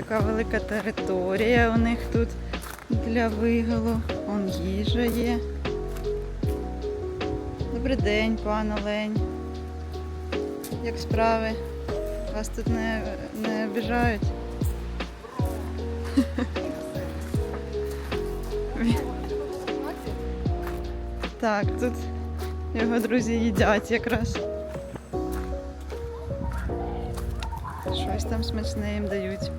така велика територія у них тут для виголу. Он їжа є. Добрий день, пан Олень. Як справи? Вас тут не, не обіжають? Так, тут його друзі їдять якраз. Там смачне їм дають.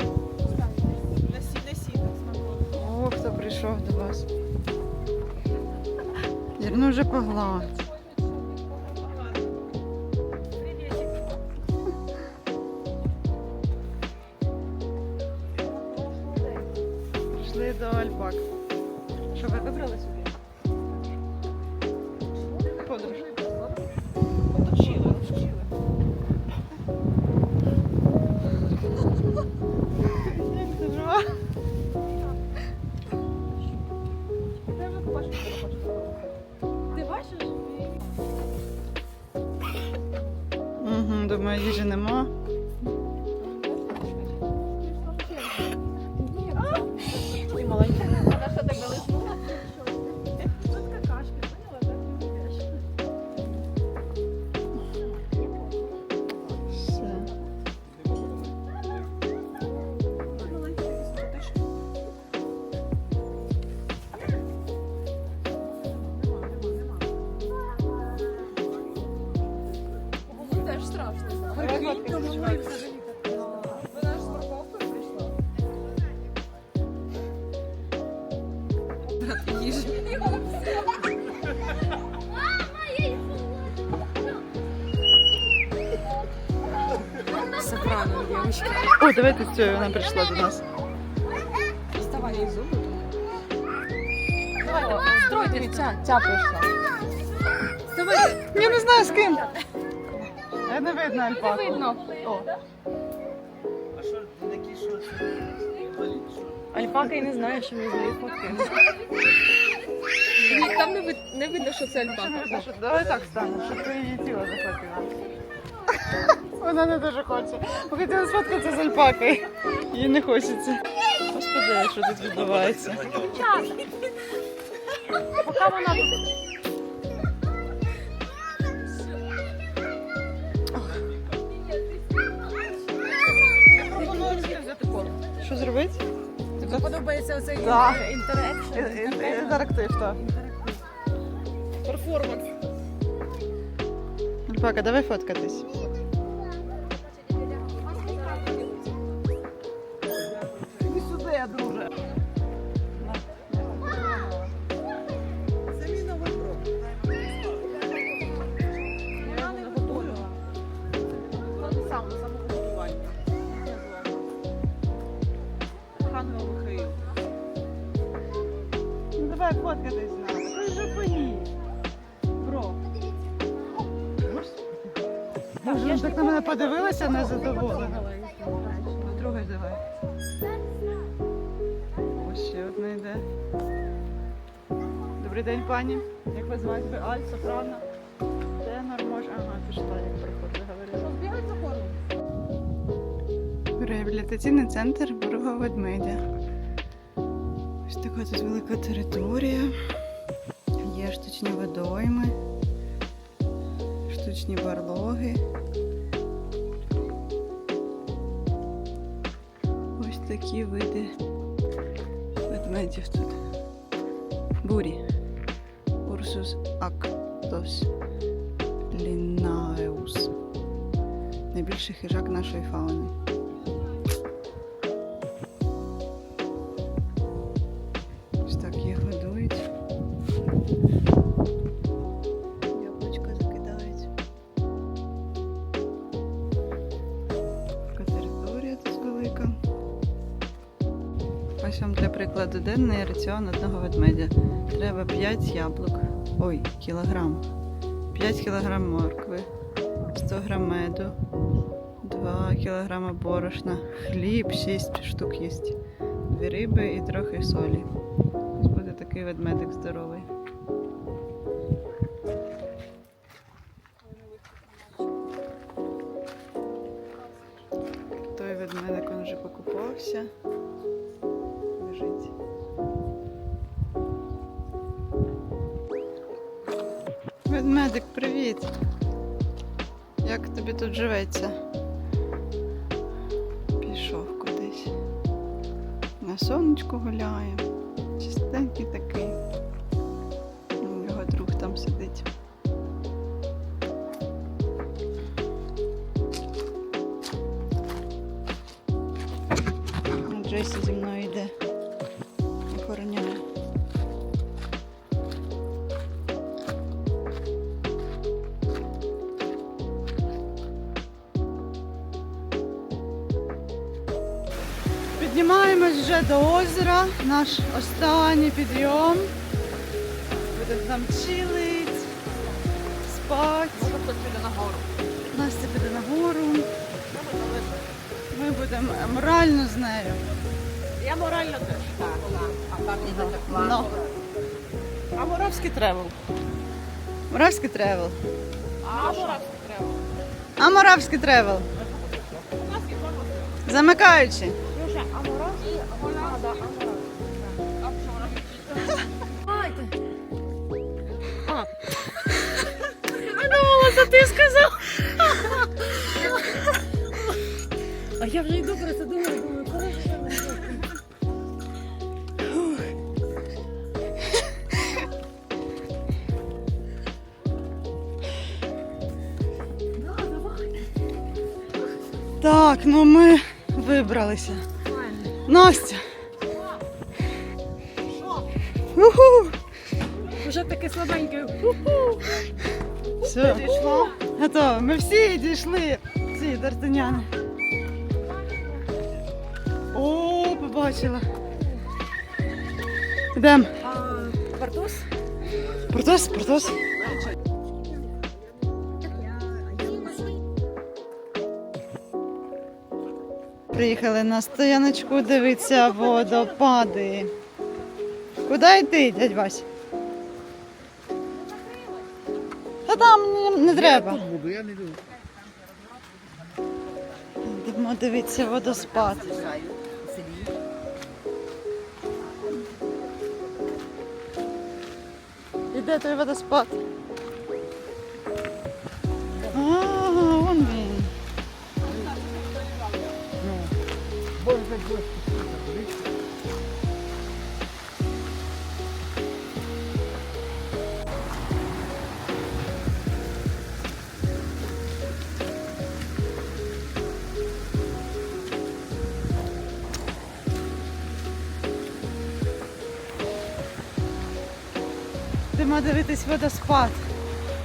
Ну, морква ти. Не сі, не сі. О, хто прийшов до вас. Зірну вже погладь. Все правильно, дівчатки. О, давайте з цією вона прийшла до нас. Доставай їй зуби. Давайте, стройте, ця, ця прийшла. Я не знаю з ким. Е, Не видно альпаку. Видно. О. Альпака і не знає, що мені здають фотки. Ні, Там не, вид- не видно, що це альпака. Давай так стане, щоб ти її тіло захопила. Вона не дуже хоче. Бо хотіла сфоткатися з альпакою. Їй не хочеться. Господи, що тут відбувається. Поки вона тут Що зробити? Називається оцей Так. інтерекшн. Інтерактив, так. Перформанс. Пака, давай фоткатись. Фоткатись нами. Ти вже поїдь. Бро. Боже, ну так на мене подивилася незадоволена. Ну, Другий давай. Ось ще одна йде. Добрий день, пані. Як вас звати? Ви Аль, Сопрано? Тенор, може. Ага, пішла, як приходила, говорила. Реабілітаційний центр Бурого ведмедя. Ось така тут велика територія. Є штучні водойми, штучні барлоги. Ось такі види ведмедів тут. Бурі. Урсус актос лінаеус. Найбільший хижак нашої фауни. Ось вам для прикладу денний раціон одного ведмедя. Треба 5 яблук. Ой, кілограм. 5 кілограм моркви, 100 грам меду, 2 кілограма борошна, хліб 6 штук їсть дві риби і трохи солі. Ось буде такий ведмедик здоровий. Той ведмедик він вже покупався. Ведмедик, привіт! Як тобі тут живеться? Пішов кудись. На сонечку гуляє. Чистенький такий. Ну, Його друг там сидить. Ну, Джесі зі мною до озера, наш останній підйом. Будемо там чилить, спати. Хтось піде нагору. Настя піде нагору. Ми будемо морально з нею. Я морально теж. Так, так. А парні Ну. А Моравський тревел. Моравський тревел. А Моравський тревел. А Моравський тревел. Замикаючи. Ти сказав. А я вже йду просто думаю, думаю, коли. Так, ну ми вибралися. Настя. Уху. Уже таке слабеньке. Все, готово. Ми всі дійшли. Ці дартаняни. О, побачила. Йдемо. А Бартос? Протос, Приїхали на стояночку дивитися водопади. Куди йти, дядь Вась? Та там не, треба. буду, я не. Йдемо дивитися водоспад. І де той водоспад? Будемо дивитись водоспад.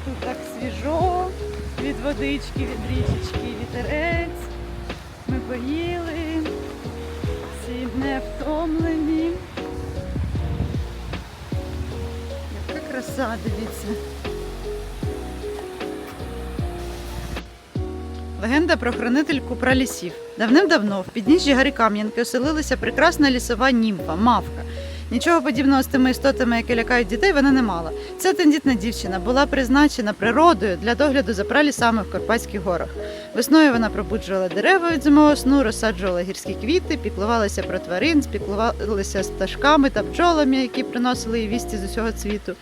Тут так свіжо, від водички, від річечки, вітерець. Ми поїли не втомлені. Яка краса, дивіться. Легенда про хранительку пралісів. Давним-давно в підніжжі гори Кам'янки оселилася прекрасна лісова німфа, мавка. Нічого подібного з тими істотами, які лякають дітей, вона не мала. Ця тендітна дівчина була призначена природою для догляду за пралісами в Карпатських горах. Весною вона пробуджувала дерева від зимового сну, розсаджувала гірські квіти, піклувалася про тварин, спіклувалася з пташками та бджолами, які приносили їй вісті з усього світу.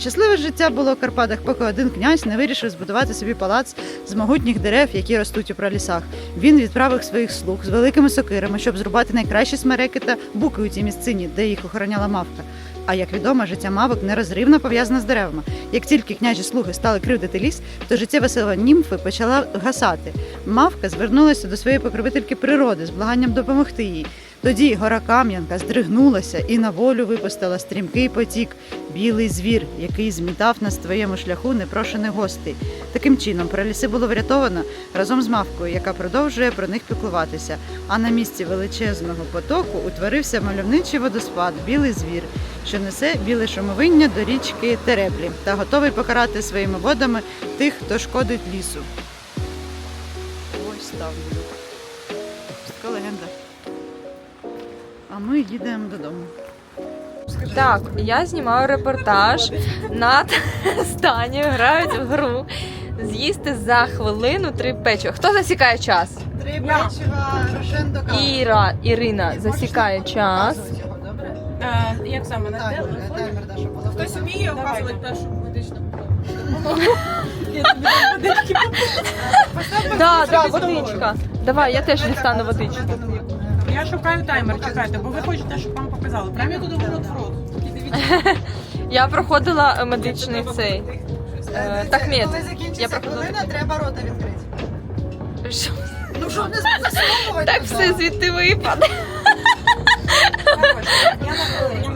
Щасливе життя було в Карпатах, поки один князь не вирішив збудувати собі палац з могутніх дерев, які ростуть у пралісах. Він відправив своїх слуг з великими сокирами, щоб зрубати найкращі смереки та буки у цій місцині, де їх охороняла мавка. А як відомо, життя мавок нерозривно пов'язане з деревами. Як тільки княжі слуги стали кривдити ліс, то життєва сила німфи почала гасати. Мавка звернулася до своєї покровительки природи з благанням допомогти їй. Тоді гора Кам'янка здригнулася і на волю випустила стрімкий потік, білий звір, який змітав на своєму шляху непрошених гостей. Таким чином, праліси було врятовано разом з мавкою, яка продовжує про них піклуватися. А на місці величезного потоку утворився мальовничий водоспад, білий звір, що несе біле шумовиння до річки Тереблі та готовий покарати своїми водами тих, хто шкодить лісу. Ось так. Ми їдемо додому. Так, я знімаю репортаж над Станію, грають в гру. З'їсти за хвилину три печива. Хто засікає час? Три печива, Рошен до Іра, Ірина засікає час. Як саме на. Хтось вміє вказувати першу медичну Да, да, водичка. Давай, я теж дістану водичку. Я шукаю таймер, чекайте, бо ви хочете, щоб вам показали. Прямо я туди в рот в рот. Я проходила е, медичний цей. Е, так, мед. Коли закінчиться Я проходила хвилина, треба рота відкрити. Що? Ну щоб не засовувати. Так все звідти випаде.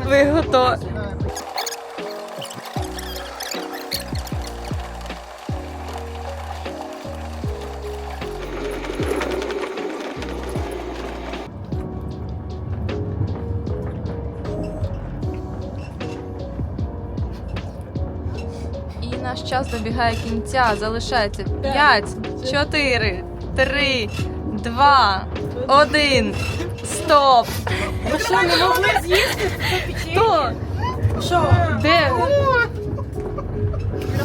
Ви готові. Наш час добігає кінця. Залишається 5, 4, 3, 2, 1. Стоп! Ви що, не могли з'їсти? Хто? Що? Де?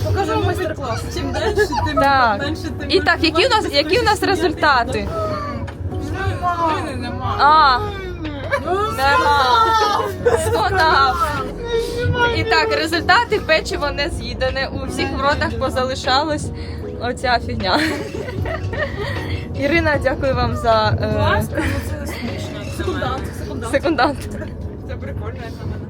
Покажу майстер-клас. Чим далі, тим Так. менше, тим І так, які у нас, які у нас результати? Нема. А, нема. Сконав. І так, результати печиво не з'їдене. У всіх в ротах позалишалось оця фігня. Ірина, дякую вам за е, Ласка, це смішно. Секундант, секундант. секундант. Це прикольно, як на мене.